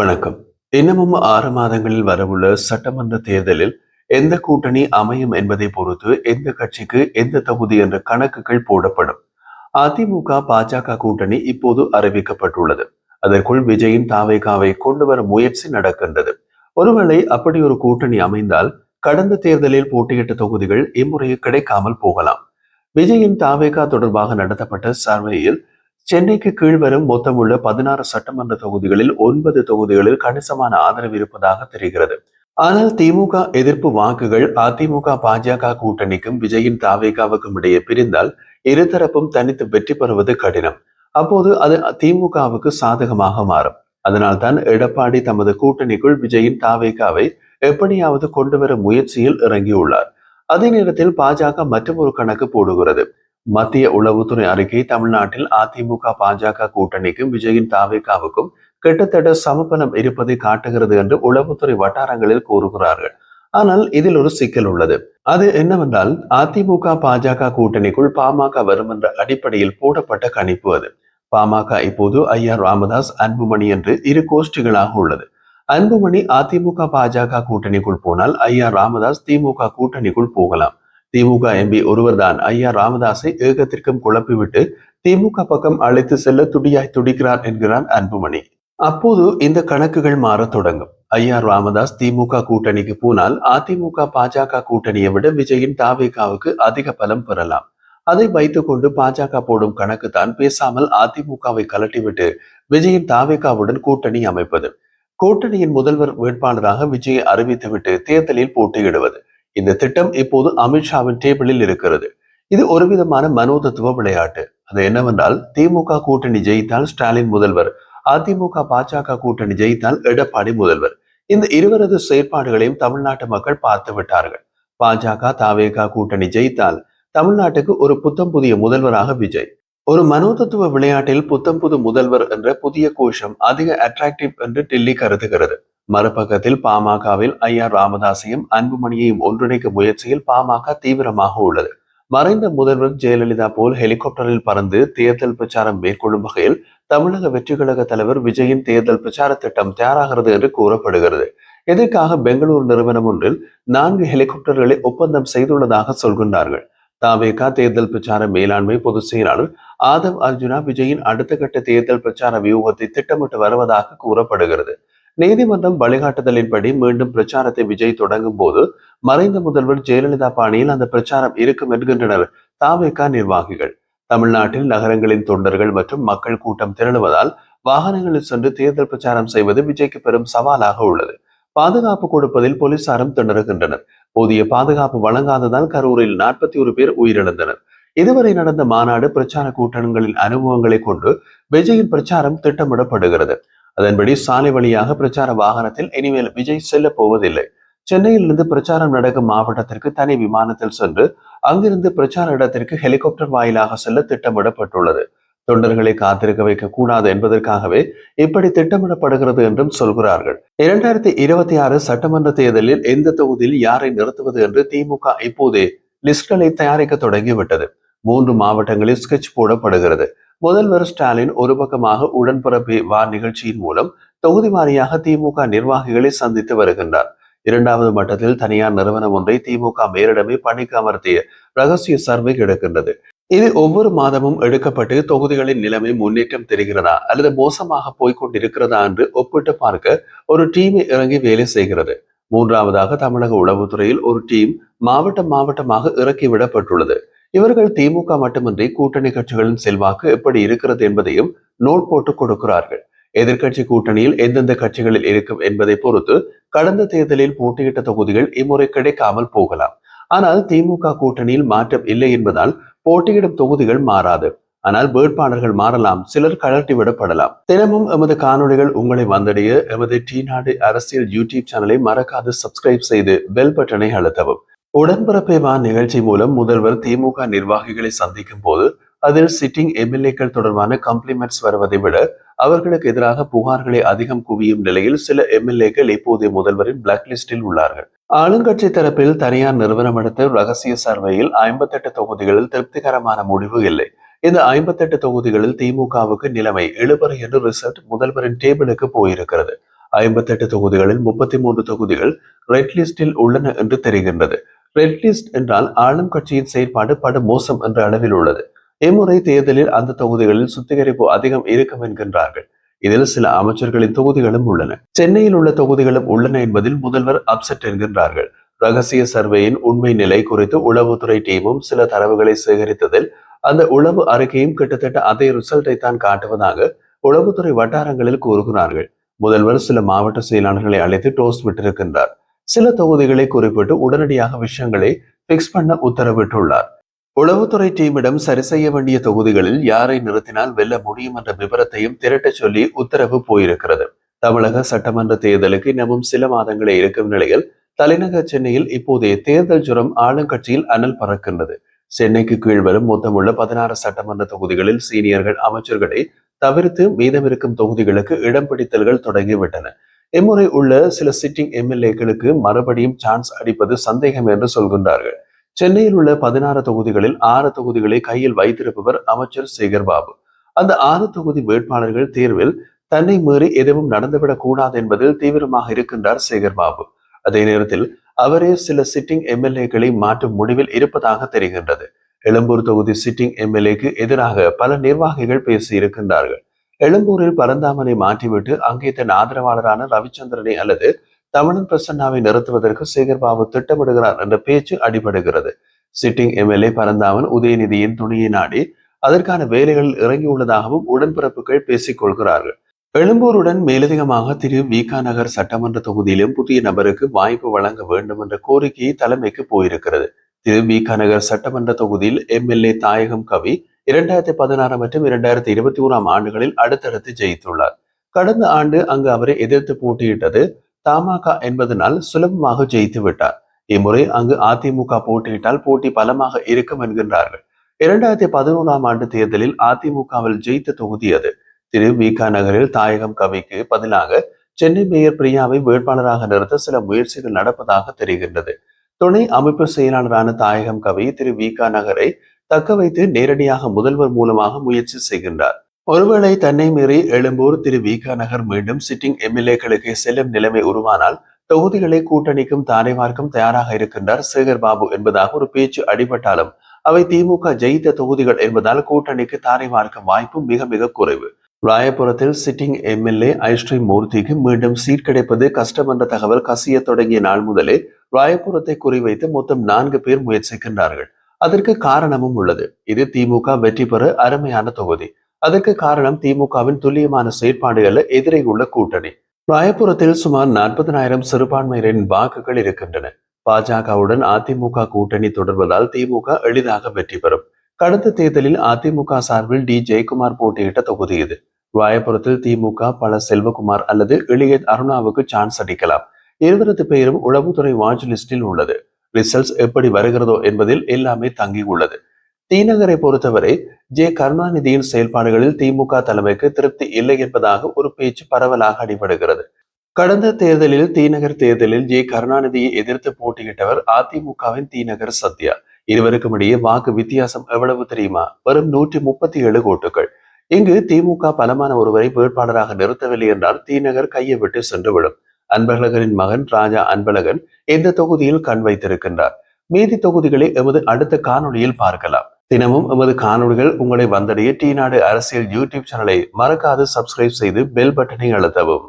வணக்கம். இன்னமும் ஆறு மாதங்களில் வரவுள்ள சட்டமன்ற தேர்தலில் எந்த கூட்டணி அமையும் என்பதை பொறுத்து எந்த கட்சிக்கு எந்த தொகுதி என்ற கணக்குகள் போடப்படும். அதிமுக பாஜக கூட்டணி இப்போது அறிவிக்கப்பட்டுள்ளது. அதற்குள் விஜயின் தாவைக்காவை கொண்டு வர முயற்சி நடக்கின்றது. ஒருவேளை அப்படி ஒரு கூட்டணி அமைந்தால் கடந்த தேர்தலில் போட்டியிட்ட தொகுதிகள் இம்முறை கிடைக்காமல் போகலாம். விஜயின் தாவேகா தொடர்பாக நடத்தப்பட்ட சர்வேயில் சென்னைக்கு கீழ்வரும் மொத்தமுள்ள பதினாறு சட்டமன்ற தொகுதிகளில் ஒன்பது தொகுதிகளில் கணிசமான ஆதரவு இருப்பதாக தெரிகிறது. ஆனால் திமுக எதிர்ப்பு வாக்குகள் அதிமுக பாஜக கூட்டணிக்கும் விஜயின் தாவேகாவுக்கும் இடையே பிரிந்தால் இருதரப்பும் தனித்து வெற்றி பெறுவது கடினம். அப்போது அது திமுகவுக்கு சாதகமாக மாறும். அதனால்தான் எடப்பாடி தமது கூட்டணிக்குள் விஜயின் தாவேகாவை எப்படியாவது கொண்டு வர முயற்சியில் இறங்கியுள்ளார். அதே நேரத்தில் பாஜக மற்றொரு கணக்கு போடுகிறது. மத்திய உளவுத்துறை அறிக்கை தமிழ்நாட்டில் அதிமுக பாஜக கூட்டணிக்கும் விஜயின் தாவேகாவுக்கும் கிட்டத்தட்ட சமபலம் இருப்பதை காட்டுகிறது என்று உளவுத்துறை வட்டாரங்களில் கூறுகிறார்கள். ஆனால் இதில் ஒரு சிக்கல் உள்ளது. அது என்னவென்றால் அதிமுக பாஜக கூட்டணிக்குள் பாமக வரும் என்ற அடிப்படையில் போடப்பட்ட கணிப்பு அது. பாமக இப்போது ஐ ராமதாஸ் அன்புமணி என்று இரு கோஷ்டிகளாக உள்ளது. அன்புமணி அதிமுக பாஜக கூட்டணிக்குள் போனால் ஐ ராமதாஸ் திமுக கூட்டணிக்குள் போகலாம். திமுக எம்பி ஒருவர்தான். ஐயா ராமதாஸை ஏகத்திற்கும் குழப்பிவிட்டு திமுக பக்கம் அழைத்து செல்ல துடியாய் துடிக்கிறார் என்கிறான் அன்புமணி. அப்போது இந்த கணக்குகள் மாறத் தொடங்கும். ஐயா ராமதாஸ் திமுக கூட்டணிக்கு போனால் அதிமுக பாஜக கூட்டணியை விட விஜயின் தாவேகாவுக்கு அதிக பலம் பெறலாம். அதை வைத்துக்கொண்டு பாஜக போடும் கணக்கு தான் பேசாமல் அதிமுகவை கலட்டிவிட்டு விஜயின் தாவேகாவுடன் கூட்டணி அமைப்பது. கூட்டணியின் முதல்வர் வேட்பாளராக விஜயை அறிவித்துவிட்டு தேர்தலில் போட்டியிடுவது. இந்த திட்டம் இப்போது அமித்ஷாவின் டேபிளில் இருக்கிறது. இது ஒரு விதமான மனோதத்துவ விளையாட்டு. அது என்னவென்றால் திமுக கூட்டணி ஜெயித்தால் ஸ்டாலின் முதல்வர் அதிமுக பாஜக கூட்டணி ஜெயித்தால் எடப்பாடி முதல்வர். இந்த இருவரது செயற்பாடுகளையும் தமிழ்நாட்டு மக்கள் பார்த்து விட்டார்கள். பாஜக தாவேக கூட்டணி ஜெயித்தால் தமிழ்நாட்டுக்கு ஒரு புத்தம் புதிய முதல்வராக விஜய். ஒரு மனோதத்துவ விளையாட்டில் புத்தம் புது முதல்வர் என்ற புதிய கோஷம் அதிக அட்ராக்டிவ் என்று டெல்லி கருதுகிறது. மறுபக்கத்தில் பாமகவில் ஐ ஆர் ராமதாசையும் அன்புமணியையும் ஒன்றிணைக்கும் முயற்சியில் பாமக தீவிரமாக உள்ளது. மறைந்த முதல்வர் ஜெயலலிதா போல் ஹெலிகாப்டரில் பறந்து தேர்தல் பிரச்சாரம் மேற்கொள்ளும் வகையில் தமிழக வெற்றி கழக தலைவர் விஜயின் தேர்தல் பிரச்சார திட்டம் தயாராகிறது என்று கூறப்படுகிறது. இதற்காக பெங்களூர் நிறுவனம் ஒன்றில் நான்கு ஹெலிகாப்டர்களை ஒப்பந்தம் செய்துள்ளதாக சொல்கின்றார்கள். தாவேகா தேர்தல் பிரச்சார மேலாண்மை பொதுச் செயலாளர் ஆதவ் அர்ஜுனா விஜயின் அடுத்த கட்ட தேர்தல் பிரச்சார வியூகத்தை திட்டமிட்டு வருவதாக கூறப்படுகிறது. நீதிமன்றம் வழிகாட்டுதலின்படி மீண்டும் பிரச்சாரத்தை விஜய் தொடங்கும் போது மறைந்த முதல்வர் ஜெயலலிதா பாணியில் அந்த பிரச்சாரம் இருக்கும் என்கின்றனர் தாவேகா நிர்வாகிகள். தமிழ்நாட்டில் நகரங்களின் தொண்டர்கள் மற்றும் மக்கள் கூட்டம் திரளுவதால் வாகனங்களில் சென்று தேர்தல் பிரச்சாரம் செய்வது விஜய்க்கு பெரும் சவாலாக உள்ளது. பாதுகாப்பு கொடுப்பதில் போலீசாரும் திணறுகின்றனர். போதிய பாதுகாப்பு வழங்காததால் கரூரில் நாற்பத்தி ஒரு பேர் உயிரிழந்தனர். இதுவரை நடந்த மாநாடு பிரச்சார கூட்டங்களின் அனுபவங்களை கொண்டு விஜயின் பிரச்சாரம் திட்டமிடப்படுகிறது. அதன்படி சாலை வழியாக பிரச்சார வாகனத்தில் இனிமேல் விஜய் செல்ல போவதில்லை. சென்னையிலிருந்து பிரச்சாரம் நடக்கும் மாவட்டத்திற்கு தனி விமானத்தில் சென்று அங்கிருந்து பிரச்சார இடத்திற்கு ஹெலிகாப்டர் வாயிலாக செல்ல திட்டமிடப்பட்டுள்ளது. தொண்டர்களை காத்திருக்க வைக்க கூடாது என்பதற்காகவே இப்படி திட்டமிடப்படுகிறது என்றும் சொல்கிறார்கள். இரண்டாயிரத்தி இருபத்தி ஆறு சட்டமன்ற தேர்தலில் எந்த தொகுதியில் யாரை நிறுத்துவது என்று திமுக இப்போதே லிஸ்ட்களை தயாரிக்க தொடங்கிவிட்டது. மூன்று மாவட்டங்களில் ஸ்கெட்ச் போடப்படுகிறது. முதல்வர் ஸ்டாலின் ஒரு பக்கமாக உடன்பிறப்பு வா நிகழ்ச்சியின் மூலம் தொகுதி வாரியாக திமுக நிர்வாகிகளை சந்தித்து வருகின்றார். இரண்டாவது மட்டத்தில் தனியார் நிறுவனம் ஒன்றை திமுக மேலிடமே பணிக்கு அமர்த்திய ரகசிய சர்வே கிடக்கின்றது. இது ஒவ்வொரு மாதமும் எடுக்கப்பட்டு தொகுதிகளின் நிலைமை முன்னேற்றம் தெரிகிறதா அல்லது மோசமாக போய்கொண்டிருக்கிறதா என்று ஒப்பிட்டு பார்க்க ஒரு டீமை இறங்கி வேலை செய்கிறது. மூன்றாவதாக தமிழக உளவுத்துறையில் ஒரு டீம் மாவட்டம் மாவட்டமாக இறக்கிவிடப்பட்டுள்ளது இவர்கள் திமுக மட்டுமின்றி கூட்டணி கட்சிகளின் செல்வாக்கு எப்படி இருக்கிறது என்பதையும் நோட் போட்டு கொடுக்கிறார்கள். எதிர்கட்சி கூட்டணியில் எந்தெந்த கட்சிகளில் இருக்கும் என்பதை பொறுத்து கடந்த தேர்தலில் போட்டியிட்ட தொகுதிகள் இம்முறை கிடைக்காமல் போகலாம். ஆனால் திமுக கூட்டணியில் மாற்றம் இல்லை என்பதால் போட்டியிடும் தொகுதிகள் மாறாது. ஆனால் வேட்பாளர்கள் மாறலாம் சிலர் கழட்டி விடப்படலாம். தினமும் எமது காணொலிகள் உங்களை வந்தடைய எமது டி நாடு அரசியல் யூடியூப் சேனலை மறக்காது சப்ஸ்கிரைப் செய்து பெல் பட்டனை அழுத்தவும். உடன்பிறப்பை வா நிகழ்ச்சி மூலம் முதல்வர் திமுக நிர்வாகிகளை சந்திக்கும் போது அதில் சிட்டிங் எம்எல்ஏக்கள் தொடர்பான கம்ப்ளிமெண்ட்ஸ் வருவதை விட அவர்களுக்கு எதிராக புகார்களை அதிகம் குவியும் நிலையில் சில எம்எல்ஏக்கள் இப்போதைய முதல்வரின் பிளாக் லிஸ்டில் உள்ளார்கள். ஆளுங்கட்சி தரப்பில் தனியார் நிறுவனம் எடுத்த ரகசிய சர்வேயில் ஐம்பத்தெட்டு தொகுதிகளில் திருப்திகரமான முடிவு இல்லை. இந்த ஐம்பத்தெட்டு தொகுதிகளில் திமுகவுக்கு நிலைமை எழுபறை என்று ரிசல்ட் முதல்வரின் டேபிளுக்கு போயிருக்கிறது. ஐம்பத்தெட்டு தொகுதிகளில் முப்பத்தி மூன்று தொகுதிகள் ரெட் லிஸ்டில் உள்ளன என்று தெரிகின்றது. ரெட் லிஸ்ட் என்றால் ஆளும் கட்சியின் செயற்பாடு படு மோசம் என்ற அளவில் உள்ளது. இம்முறை தேர்தலில் அந்த தொகுதிகளில் சுத்திகரிப்பு அதிகம் இருக்கும் என்கின்றார்கள். இதில் சில அமைச்சர்களின் தொகுதிகளும் உள்ளன. சென்னையில் உள்ள தொகுதிகளும் உள்ளன என்பதில் முதல்வர் அப்செட் என்கின்றார்கள். ரகசிய சர்வேயின் உண்மை நிலை குறித்து உளவுத்துறை டீமும் சில தரவுகளை சேகரித்ததில் அந்த உளவு அறிக்கையும் கிட்டத்தட்ட அதே ரிசல்ட்டை தான் காட்டுவதாக உளவுத்துறை வட்டாரங்களில் கூறுகிறார்கள். முதல்வர் சில மாவட்ட செயலாளர்களை அழைத்து டோஸ் விட்டிருக்கின்றார். சில தொகுதிகளை குறிப்பிட்டு உடனடியாக விஷயங்களை பிக்ஸ் பண்ண உத்தரவிட்டுள்ளார். உளவுத்துறை டீமிடம் சரி செய்ய வேண்டிய தொகுதிகளில் யாரை நிறுத்தினால் வெல்ல முடியும் என்ற விவரத்தையும் திரட்டச் சொல்லி உத்தரவு போயிருக்கிறது. தமிழக சட்டமன்ற தேர்தலுக்கு இன்னமும் சில மாதங்களே இருக்கும் நிலையில் தலைநகர் சென்னையில் இப்போதைய தேர்தல் ஜுரம் ஆளுங்கட்சியில் அனல் பறக்கின்றது. சென்னைக்கு கீழ் வரும் மொத்தமுள்ள பதினாறு சட்டமன்ற தொகுதிகளில் சீனியர்கள் அமைச்சர்களை தவிர்த்து மீதமிருக்கும் தொகுதிகளுக்கு இடம் பிடித்தல்கள் தொடங்கிவிட்டன. இம்முறை உள்ள சில சிட்டிங் எம்எல்ஏக்களுக்கு மறுபடியும் சான்ஸ் அடிப்பது சந்தேகம் என்று சொல்கின்றார்கள். சென்னையில் உள்ள பதினாறு தொகுதிகளில் ஆறு தொகுதிகளை கையில் வைத்திருப்பவர் அமைச்சர் சேகர் பாபு அந்த ஆறு தொகுதி வேட்பாளர்கள் தேர்வில் தன்னை மீறி எதுவும் நடந்துவிடக் கூடாது என்பதில் தீவிரமாக இருக்கின்றார் சேகர் பாபு அதே நேரத்தில் அவரே சில சிட்டிங் எம்எல்ஏக்களை மாற்றும் முடிவில் இருப்பதாக தெரிகின்றது. எழும்பூர் தொகுதி சிட்டிங் எம்எல்ஏக்கு எதிராக பல நிர்வாகிகள் பேசி இருக்கின்றார்கள் எழும்பூரில் பரந்தாமனை மாற்றிவிட்டு அங்கே தன் ஆதரவாளரான ரவிச்சந்திரனை அல்லது தமிழன் பிரசன்னாவை நிறுத்துவதற்கு சேகர்பாபு திட்டமிடுகிறார் என்ற பேச்சு அடிபடுகிறது. சிட்டிங் எம்எல்ஏ பரந்தாமன் உதயநிதியின் துணியை நாடி அதற்கான வேலைகளில் இறங்கியுள்ளதாகவும் உடன்பிறப்புகள் பேசிக் கொள்கிறார்கள். எழும்பூருடன் மேலதிகமாக திரு விகா நகர் சட்டமன்ற தொகுதியிலும் புதிய நபருக்கு வாய்ப்பு வழங்க வேண்டும் என்ற கோரிக்கையை தலைமைக்கு போயிருக்கிறது. திரு விகா நகர் சட்டமன்ற தொகுதியில் எம்எல்ஏ தாயகம் கவி இரண்டாயிரத்தி பதினாறு மற்றும் இரண்டாயிரத்தி இருபத்தி ஓராம் ஆண்டுகளில் அடுத்தடுத்து ஜெயித்துள்ளார். கடந்த ஆண்டு அங்கு அவரை எதிர்த்து போட்டியிட்டது தமாக என்பதனால் சுலபமாக ஜெயித்து விட்டார். இம்முறை அங்கு அதிமுக போட்டியிட்டால் போட்டி பலமாக இருக்கும் என்கின்றார்கள். இரண்டாயிரத்தி பதினோராம் ஆண்டு தேர்தலில் அதிமுகவில் ஜெயித்த தொகுதி அது. திரு. விகா நகரில் தாயகம் கவிக்கு பதிலாக சென்னை மேயர் பிரியாவை வேட்பாளராக நிறுத்த சில முயற்சிகள் நடப்பதாக தெரிகின்றது. துணை அமைப்பு செயலாளரான தாயகம் கவி திரு. விகா நகரை தக்க வைத்து நேரடியாக முதல்வர் மூலமாக முயற்சி செய்கின்றார். ஒருவேளை தன்னை மீறி எழும்பூர் திரு விகா நகர் மீண்டும் சிட்டிங் எம்எல்ஏக்களுக்கு செல்லும் நிலைமை உருவானால் தொகுதிகளை கூட்டணிக்கும் தாரை பார்க்கும் தயாராக இருக்கின்றார் சேகர் பாபு என்பதாக ஒரு பேச்சு அடிபட்டாலும் அவை திமுக ஜெயித்த தொகுதிகள் என்பதால் கூட்டணிக்கு தாரை பார்க்கும் வாய்ப்பு மிக மிக குறைவு. ராயபுரத்தில் சிட்டிங் எம்எல்ஏ ஐஸ்ரீ மூர்த்திக்கு மீண்டும் சீட் கிடைப்பது கஷ்டம் என்ற தகவல் கசிய தொடங்கிய நாள் முதலே ராயபுரத்தை குறிவைத்து மொத்தம் நான்கு பேர் முயற்சிக்கின்றார்கள். அதற்கு காரணமும் உள்ளது. இது திமுக வெற்றி பெற அருமையான தொகுதி. அதற்கு காரணம் திமுகவின் துல்லியமான செயற்பாடுகள் எதிரே உள்ள கூட்டணி. ராயபுரத்தில் சுமார் நாற்பதனாயிரம் சிறுபான்மையினரின் வாக்குகள் இருக்கின்றன. பாஜகவுடன் அதிமுக கூட்டணி தொடர்வதால் திமுக எளிதாக வெற்றி பெறும். கடந்த தேர்தலில் அதிமுக சார்பில் டி. ஜெயக்குமார் போட்டியிட்ட தொகுதி இது. ராயபுரத்தில் திமுக பல செல்வகுமார் அல்லது இளைய அருணாவுக்கு சான்ஸ் அடிக்கலாம் இருவரது பெயரும் உளவுத்துறை வாட்ச் லிஸ்டில் உள்ளது. ரிசல்ட்ஸ் எப்படி வருகிறதோ என்பதில் எல்லாமே தங்கி உள்ளது. தீநகரை பொறுத்தவரை ஜே கருணாநிதியின் செயல்பாடுகளில் திமுக தலைமைக்கு திருப்தி இல்லை என்பதாக ஒரு பேச்சு பரவலாக அடிபடுகிறது. கடந்த தேர்தலில் தீநகர் தேர்தலில் ஜே கருணாநிதியை எதிர்த்து போட்டியிட்டவர் அதிமுகவின் தீநகர் சத்யா. இருவருக்கும் இடையே வாக்கு வித்தியாசம் எவ்வளவு தெரியுமா? வெறும் நூற்றி முப்பத்தி ஏழு ஓட்டுகள். இங்கு திமுக பலமான ஒருவரை வேட்பாளராக நிறுத்தவில்லை என்றால் தீநகர் கையை விட்டு சென்றுவிடும் அன்பழகனின் மகன் ராஜா அன்பழகன் இந்த தொகுதியில் கண் வைத்திருக்கின்றார். மீதி தொகுதிகளை எமது அடுத்த காணொளியில் பார்க்கலாம். தினமும் எமது காணொலிகள் உங்களை வந்தடைய டி நாடு அரசியல் யூடியூப் சேனலை மறக்காது சப்ஸ்கிரைப் செய்து பெல் பட்டனை அழுத்தவும்.